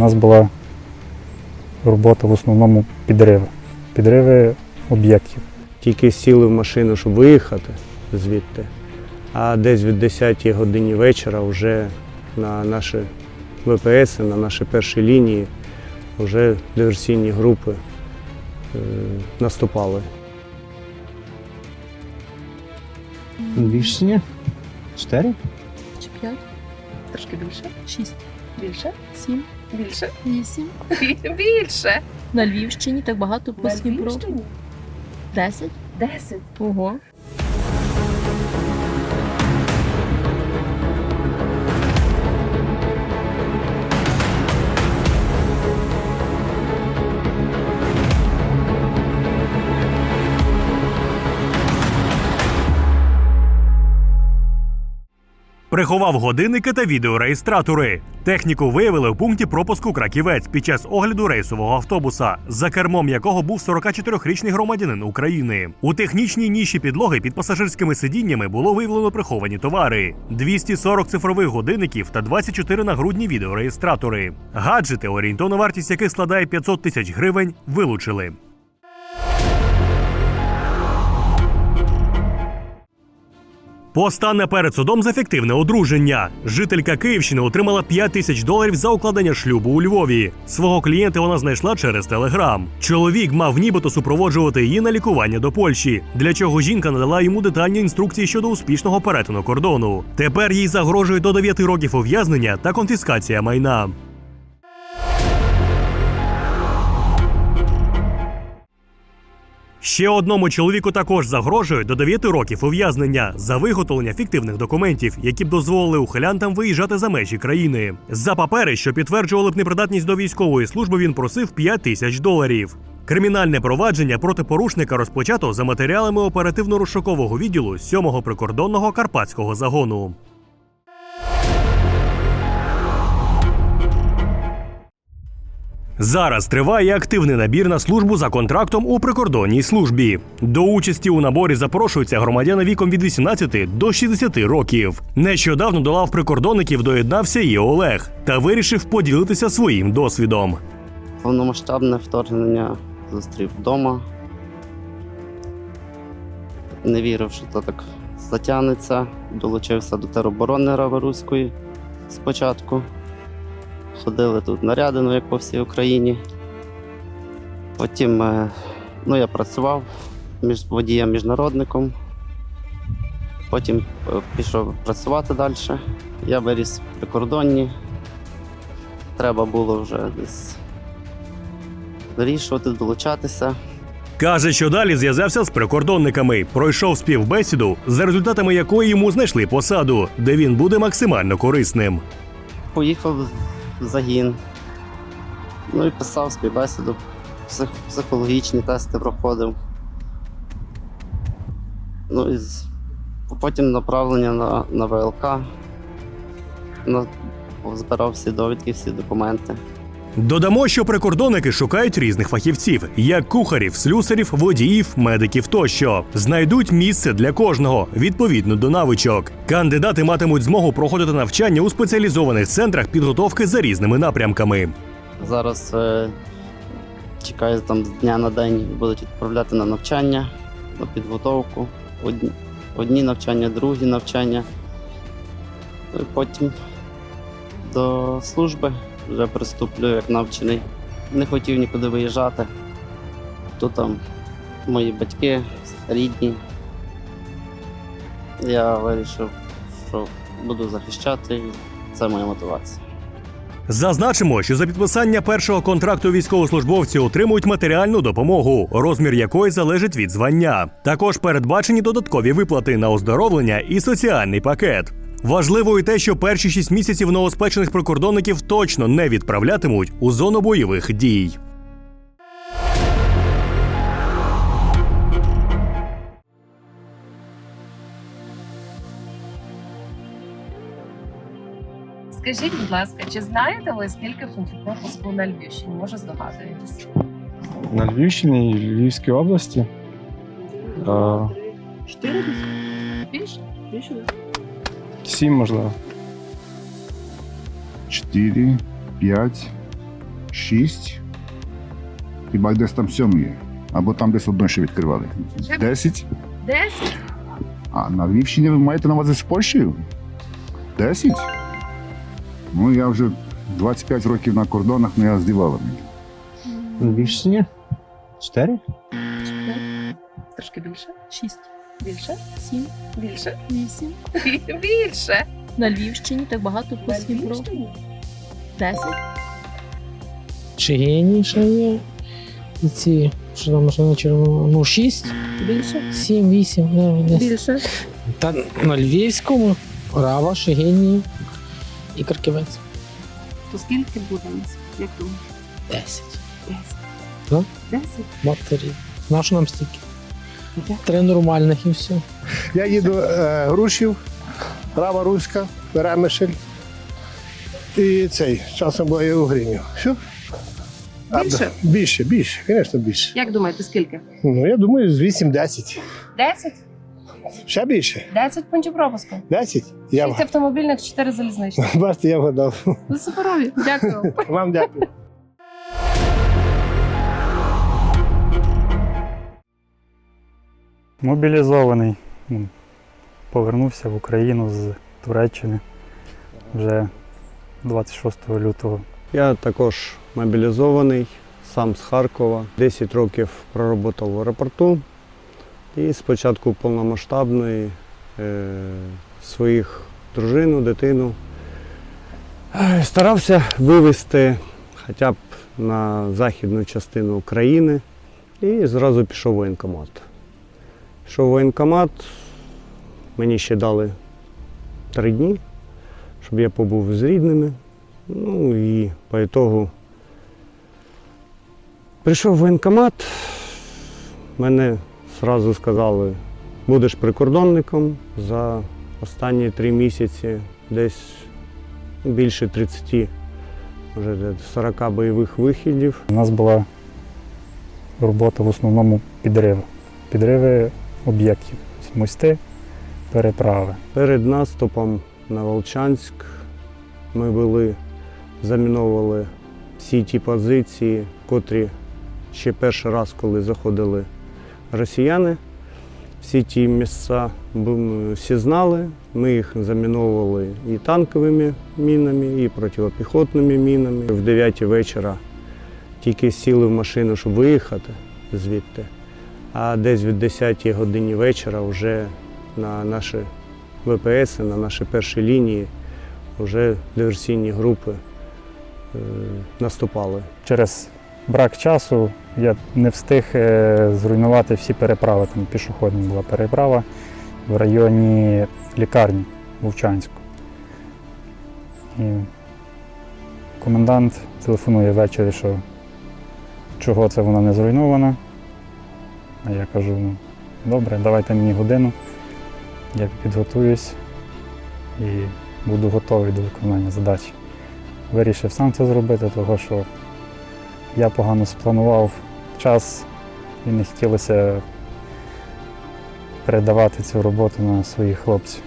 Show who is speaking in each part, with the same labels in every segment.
Speaker 1: нас була робота в основному підриви. Підриви об'єктів.
Speaker 2: Тільки сіли в машину, щоб виїхати звідти. А десь від 10 годині вечора вже на наші ВПС, на наші перші лінії вже диверсійні групи е, наступали.
Speaker 3: Львівщині? Чотири?
Speaker 4: Чи п'ять? Трошки більше? Шість. Більше? Сім. Більше? Вісім.
Speaker 5: Більше.
Speaker 4: На Львівщині так багато по
Speaker 5: На
Speaker 4: Десять?
Speaker 5: Десять.
Speaker 4: Ого.
Speaker 6: Приховав годинники та відеореєстратори. Техніку виявили в пункті пропуску Краківець під час огляду рейсового автобуса, за кермом якого був 44-річний громадянин України. У технічній ніші підлоги під пасажирськими сидіннями було виявлено приховані товари: 240 цифрових годинників та 24 нагрудні відеореєстратори. Гаджети, орієнтовна вартість яких складає 500 тисяч гривень, вилучили. Постане перед судом за фіктивне одруження. Жителька Київщини отримала 5 тисяч доларів за укладення шлюбу у Львові. Свого клієнта вона знайшла через телеграм. Чоловік мав нібито супроводжувати її на лікування до Польщі, для чого жінка надала йому детальні інструкції щодо успішного перетину кордону. Тепер їй загрожує до 9 років ув'язнення та конфіскація майна. Ще одному чоловіку також загрожує до 9 років ув'язнення за виготовлення фіктивних документів, які б дозволили ухилянтам виїжджати за межі країни. За папери, що підтверджували б непридатність до військової служби, він просив 5 тисяч доларів. Кримінальне провадження проти порушника розпочато за матеріалами оперативно-розшукового відділу 7-го прикордонного карпатського загону. Зараз триває активний набір на службу за контрактом у прикордонній службі. До участі у наборі запрошуються громадяни віком від 18 до 60 років. Нещодавно до лав прикордонників доєднався і Олег та вирішив поділитися своїм досвідом.
Speaker 7: Повномасштабне вторгнення зустрів вдома. Не вірив, що то так затягнеться. Долучився до тероборони Раворуської спочатку. Ходили тут наряди, ну, як по всій Україні. Потім е, ну, я працював між водієм-міжнародником. Потім е, пішов працювати далі. Я виріс в прикордонні. Треба було вже десь вирішувати, долучатися.
Speaker 6: Каже, що далі зв'язався з прикордонниками, пройшов співбесіду, за результатами якої йому знайшли посаду, де він буде максимально корисним.
Speaker 7: Поїхав загін. Ну і писав співбесіду, психологічні тести проходив. Ну і потім направлення на, на ВЛК. На, збирав всі довідки, всі документи.
Speaker 6: Додамо, що прикордонники шукають різних фахівців, як кухарів, слюсарів, водіїв, медиків тощо. Знайдуть місце для кожного відповідно до навичок. Кандидати матимуть змогу проходити навчання у спеціалізованих центрах підготовки за різними напрямками.
Speaker 7: Зараз е, чекаю там з дня на день будуть відправляти на навчання, на підготовку. Одні, одні навчання, другі навчання. Ну, потім до служби вже приступлю як навчений. Не хотів нікуди виїжджати. Тут там мої батьки, рідні. Я вирішив, що буду захищати, це моя мотивація.
Speaker 6: Зазначимо, що за підписання першого контракту військовослужбовці отримують матеріальну допомогу, розмір якої залежить від звання. Також передбачені додаткові виплати на оздоровлення і соціальний пакет. Важливо і те, що перші шість місяців новоспечених прикордонників точно не відправлятимуть у зону бойових дій.
Speaker 5: Скажіть, будь ласка, чи знаєте ви, скільки пунктів пропуску на Львівщині? Може здогадуєтесь?
Speaker 1: На Львівщині і Львівській області.
Speaker 4: Чотири? Більше? Більше?
Speaker 1: Сім, можливо.
Speaker 8: 4, 5,
Speaker 3: шість. Хіба десь там сьомий є. Або там десь одно ще відкривали.
Speaker 5: Ще-
Speaker 3: Десять.
Speaker 5: Десять?
Speaker 3: А на Львівщині ви маєте на увазі з Польщею? Десять? Ну, я вже 25 років на кордонах, ну я здивала мені.
Speaker 2: Більше ні? Чотири?
Speaker 4: Чотири. Трошки більше. Шість. Більше. Сім.
Speaker 5: Більше?
Speaker 4: Вісім.
Speaker 5: Більше.
Speaker 4: На Львівщині так багато
Speaker 5: На
Speaker 4: по Дніпру. Десять.
Speaker 8: Чигині ще є. І ці, що там машина червона, ну 6,
Speaker 4: Більше.
Speaker 8: 7, 8, 9, 10.
Speaker 4: Більше.
Speaker 8: Та на Львівському Рава, Шигині і Карківець.
Speaker 5: То скільки буде нас? Як думаєш?
Speaker 8: 10.
Speaker 5: Десять.
Speaker 8: Ну?
Speaker 5: Десять?
Speaker 8: Батарі. На що нам стільки? Три нормальних і все.
Speaker 9: Я їду е, Грушів, Рава Руська, Перемишль. І цей, часом буває у Гринів. Все? А,
Speaker 5: Більше?
Speaker 9: Більше, більше, звісно, більше.
Speaker 5: Як думаєте, скільки?
Speaker 9: Ну, я думаю, з 8-10.
Speaker 5: Десять?
Speaker 9: Ще більше?
Speaker 5: Десять пунктів пропуску.
Speaker 9: 10? Я
Speaker 5: Шість автомобільних, чотири залізничних.
Speaker 9: Бачите, я вгадав.
Speaker 5: Ви суперові. Дякую.
Speaker 9: Вам дякую.
Speaker 1: Мобілізований. Ну, Повернувся в Україну з Туреччини вже 26 лютого.
Speaker 2: Я також мобілізований, сам з Харкова. 10 років проработав в аеропорту. І з початку повномасштабної е, своїх дружину, дитину е, старався вивезти хоча б на західну частину України і зразу пішов воєнкомат. Пішов в воєнкомат, мені ще дали три дні, щоб я побув з рідними. Ну і по ітогу прийшов в воєнкомат, мене одразу сказали, будеш прикордонником за останні три місяці десь більше 30, може 40 бойових вихідів.
Speaker 1: У нас була робота в основному підриви. Підриви об'єктів. Мости, переправи.
Speaker 2: Перед наступом на Волчанськ ми були, заміновували всі ті позиції, котрі ще перший раз, коли заходили росіяни. Всі ті місця всі знали. Ми їх заміновували і танковими мінами, і протипіхотними мінами. В 9 вечора тільки сіли в машину, щоб виїхати звідти. А десь від 10 годині вечора вже на наші ВПС, на наші перші лінії вже диверсійні групи е, наступали.
Speaker 1: Через брак часу я не встиг е, зруйнувати всі переправи. Там пішохідна була переправа в районі лікарні Вовчанську. І комендант телефонує ввечері, що чого це вона не зруйнована. А я кажу, ну, добре, давайте мені годину, я підготуюсь і буду готовий до виконання задачі. Вирішив сам це зробити, тому що я погано спланував час і не хотілося передавати цю роботу на своїх хлопців.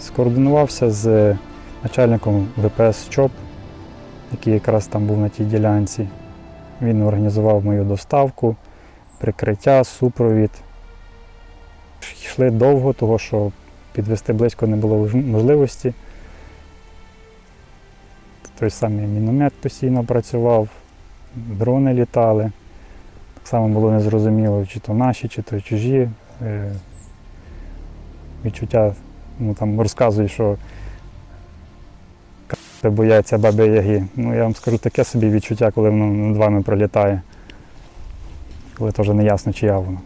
Speaker 1: Скоординувався з начальником ВПС ЧОП, який якраз там був на тій ділянці. Він організував мою доставку, прикриття, супровід. Йшли довго, тому що підвести близько не було можливості. Той самий міномет постійно працював, дрони літали. Так само було незрозуміло, чи то наші, чи то чужі. Е, Відчуття, ну там розказують, що бояться баби Яги. Ну я вам скажу таке собі відчуття, коли воно над вами пролітає. Коли теж не ясно, чия воно.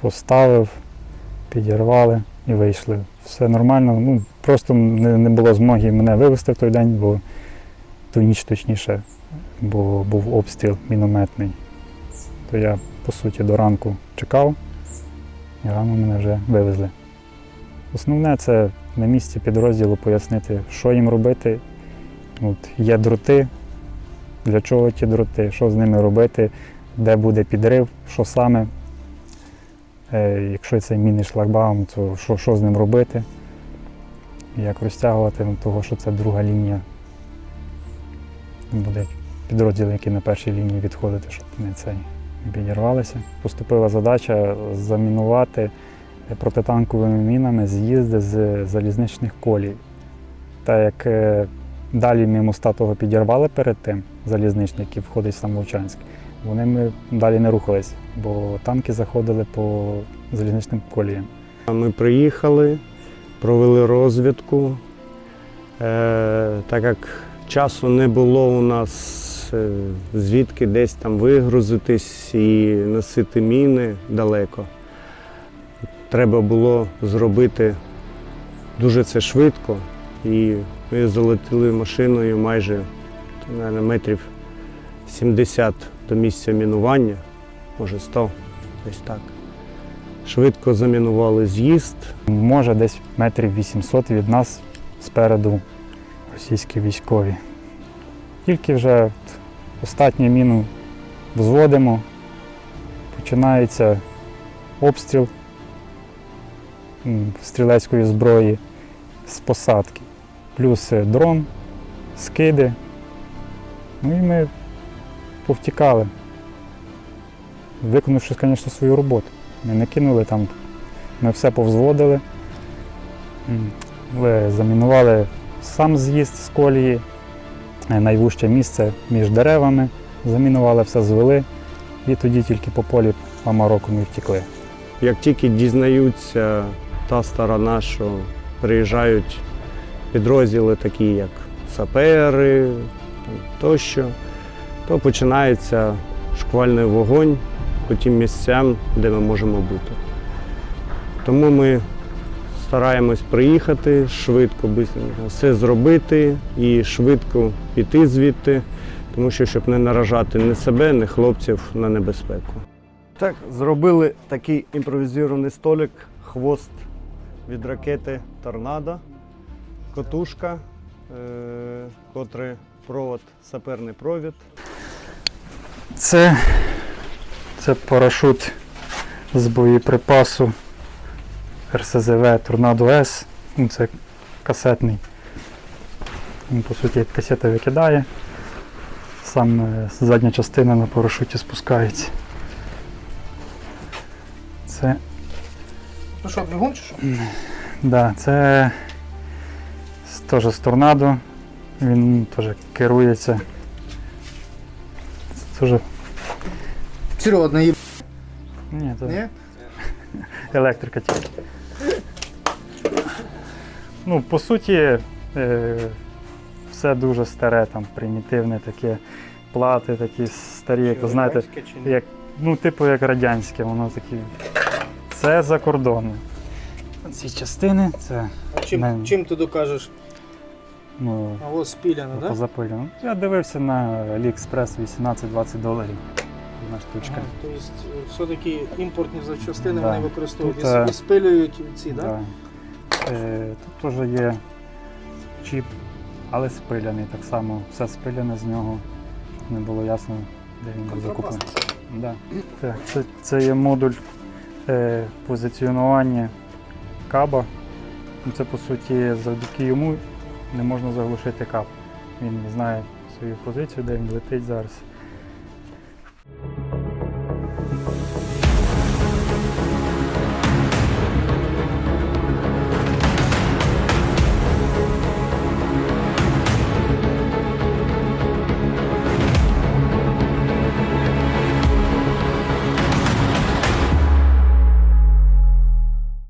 Speaker 1: Поставив, підірвали і вийшли. Все нормально. Ну, просто не, не було змоги мене вивезти в той день, бо ту ніч точніше, бо був обстріл мінометний. То я, по суті, до ранку чекав, і рано мене вже вивезли. Основне це на місці підрозділу пояснити, що їм робити. От, є дроти, для чого ті дроти, що з ними робити, де буде підрив, що саме. Е, якщо це мінний шлагбаум, то що, що з ним робити, як розтягувати, ну, того, що це друга лінія буде підрозділи, які на першій лінії відходити, щоб не не підірвалися. Поступила задача замінувати протитанковими мінами з'їзди з залізничних колій. Так як е, далі ми моста того підірвали перед тим, залізничний, який входить в сам Вовчанськ, вони ми далі не рухались, бо танки заходили по залізничним коліям.
Speaker 2: Ми приїхали, провели розвідку. Е, так як часу не було у нас е, звідки десь там вигрузитись і носити міни далеко. Треба було зробити дуже це швидко. І ми залетіли машиною майже наверно, метрів 70 до місця мінування, може 100, десь так. Швидко замінували з'їзд.
Speaker 1: Може, десь метрів 800 від нас спереду російські військові. Тільки вже останню міну взводимо, починається обстріл стрілецької зброї з посадки, плюс е, дрон, скиди. Ну і ми повтікали, виконавши, звісно, свою роботу. Не кинули там, ми все повзводили. Замінували сам з'їзд з колії, е, найвужче місце між деревами, замінували, все звели, і тоді тільки по полі Амароку ми втекли.
Speaker 2: Як тільки дізнаються та сторона, що приїжджають підрозділи, такі як сапери тощо, то починається шквальний вогонь по тим місцям, де ми можемо бути. Тому ми стараємось приїхати швидко, все зробити і швидко піти звідти, тому що щоб не наражати ні себе, ні хлопців на небезпеку. Так, зробили такий імпровізований столик, хвост від ракети Торнадо, котушка, е- котрий провод, саперний провід.
Speaker 1: Це, це парашут з боєприпасу РСЗВ Торнадо С. Ну, це касетний. Він, по суті, як касета викидає. Сам е, задня частина на парашуті спускається. Це,
Speaker 8: Ну що, бігун чи що?
Speaker 1: да, це теж з торнадо. Він теж керується. Це теж
Speaker 8: Серйозно, їб...
Speaker 1: Ні, це
Speaker 8: Ні?
Speaker 1: електрика тільки. Ну, по суті, е, все дуже старе, там, примітивне таке, плати такі старі, як знаєте, як, ну, типу як радянське, воно такі. Це за кордоном. Ці частини, це
Speaker 8: Чим,
Speaker 1: Не.
Speaker 8: чим ти докажеш?
Speaker 1: Ну,
Speaker 8: А ось спіляно, так? Да?
Speaker 1: позапилено. Я дивився на AliExpress 18-20 доларів. Одна штучка.
Speaker 8: Ага, Тобто все-таки імпортні запчастини
Speaker 1: Да.
Speaker 8: вони використовують
Speaker 1: Тут, е,
Speaker 8: і спилюють ці, так?
Speaker 1: Да. Е, тут теж є чіп, але спиляний так само. Все спиляне з нього, не було ясно, де він був закуплений. Да. Так, це, це є модуль е, позиціонування каба. Ну, Це по суті завдяки йому не можна заглушити кап. Він знає свою позицію, де він летить зараз.